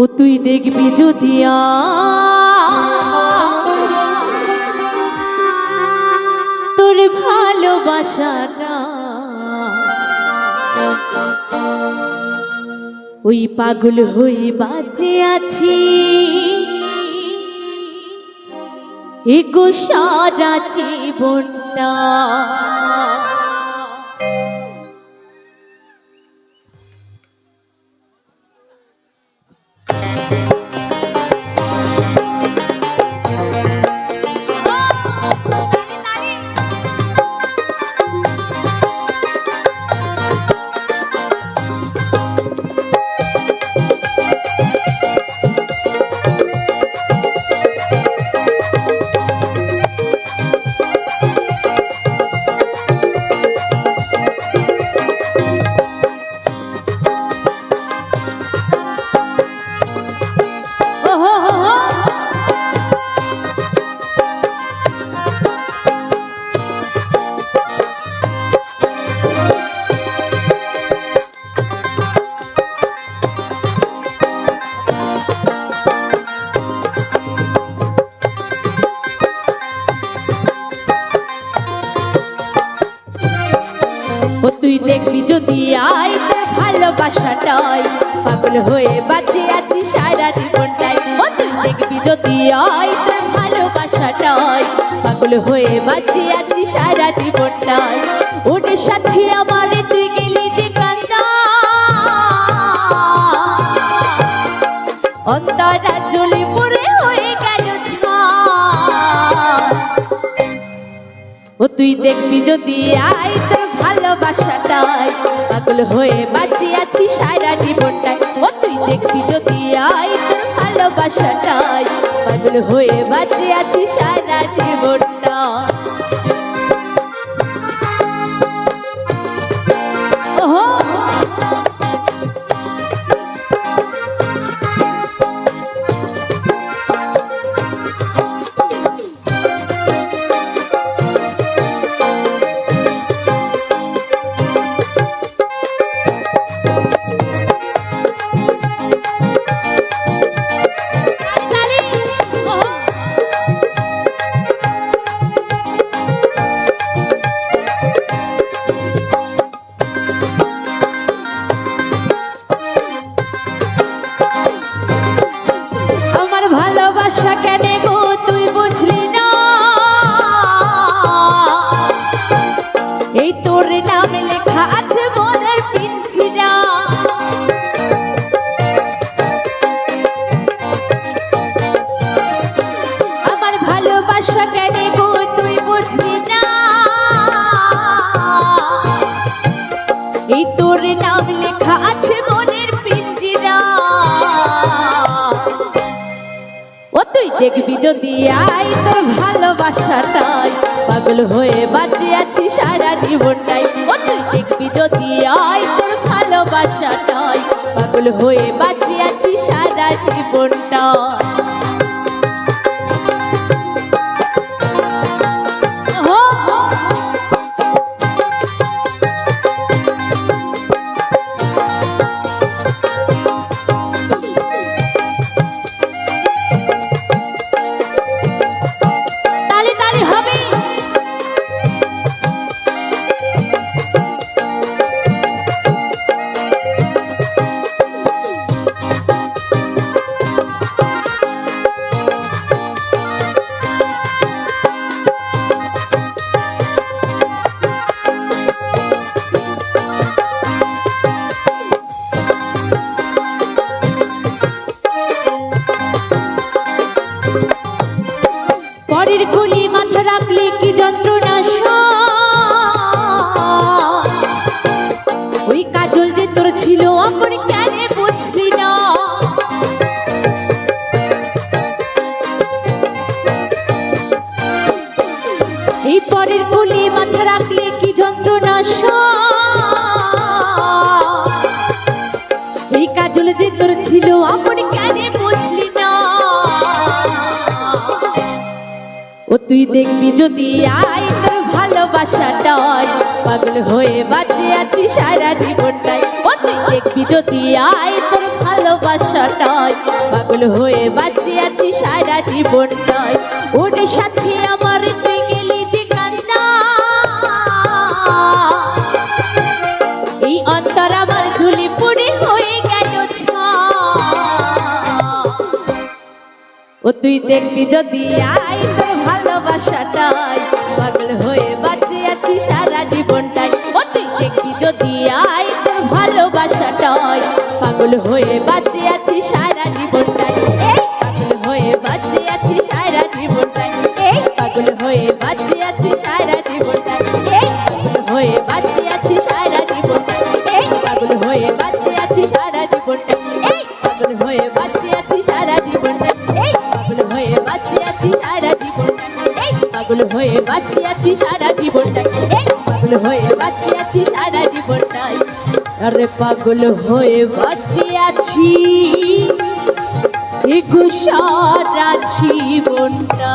ও তুই দেখবি যদি তোর ভালোবাসাটা। ওই পাগল হয়ে বাঁচে আছি। এগো সারা জীবনটা। ও তুই দেখবি যদি আয় তোর ভালোবাসাটাই। পাগল হয়ে বাঁচে আছি সারা জীবনটাই। ও তুই দেখবি যদি আয় তোর ভালোবাসাটাই। পাগল হয়ে বাঁচে আছি সারা জীবনটাই। ওর সাথে আমার তুই গেলি যে কান্দা অন্তরা জ্বলে পড়ে হয়ে গেল ও তুই দেখবি যদি আয় পাগল হয়ে বাঁচি আছি সারা জীবনটাই। ও, তুই দেখবি যদি আয়, তোর ভালোবাসাটাই। পাগল হয়ে দেখবি যদি আই তোর ভালোবাসাটাই। পাগল হয়ে বাঁচে আছি সারা জীবনটাই। দেখবি যদি আই তোর ভালোবাসাটাই। পাগল হয়ে বাঁচে আছি সারা জীবনটা রাখলে তুই দেখবি যদি আই তোর ভালোবাসাটাই পাগল হয়ে বাঁচে আছি সারা জীবনটাই। ও, তুই দেখবি যদি আই তোর ভালো ভালোবাসাটাই পাগল হয়ে বাঁচে আছি সারা জীবনটাই। ওর সাথে আমার তুই গেলি যে কান্না। এই অন্তর আমার ঝুলি পড়ে হয়ে গেল ও, তুই দেখবি যদি আই তোর পাগল হয়ে বাঁচে আছি সারা জীবনটাই। এই পাগল হয়ে বাঁচে আছি সারা জীবনটাই। এই পাগল হয়ে বাঁচে আছি সারা জীবনটাই। এই পাগল হয়ে বাঁচে আছি সারা জীবনটাই। এই পাগল হয়ে বাঁচে আছি সারা জীবনটাই। এই পাগল হয়ে বাঁচে আছি সারা জীবনটাই। এই পাগল হয়ে বাঁচে আছি সারা জীবনটাই। এই পাগল হয়ে বাঁচে আছি সারা জীবনটাই। পাগল হয়ে বাঁচি আছি সারা জীবনটাই আরে পাগল হয়ে বাঁচি আছি সারা জীবনটা